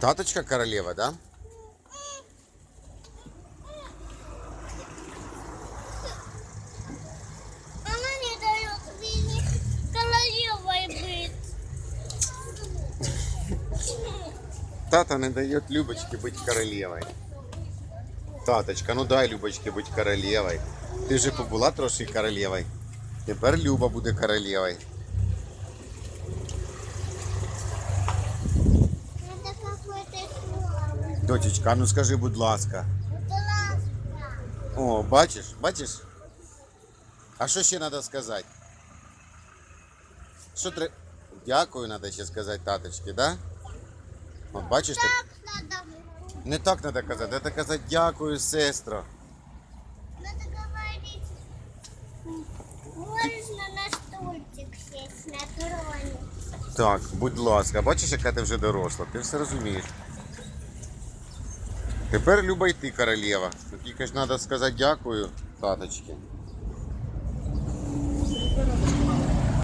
Таточка королева, да? Она не дает Винни королевой быть. Тата не дает Любочке быть королевой. Таточка, ну дай Любочке быть королевой. Ти вже побула трошки королевою. Тепер Люба буде королевою. Дочечка, ну скажи, будь ласка. Будь Ласка. О, бачиш, бачиш? А що ще треба сказати? Що треба? Дякую, треба ще сказати таточці, да? От бачиш, так... Так надо. не так треба казати, треба казати дякую, сестро. Надо говорить. Можно на стульчик сесть, на троне. Так, будь ласка, бачиш, яка ти вже доросла, ти все розумієш. Тепер Люба й ти королева. Тільки ж треба сказати дякую, таточки.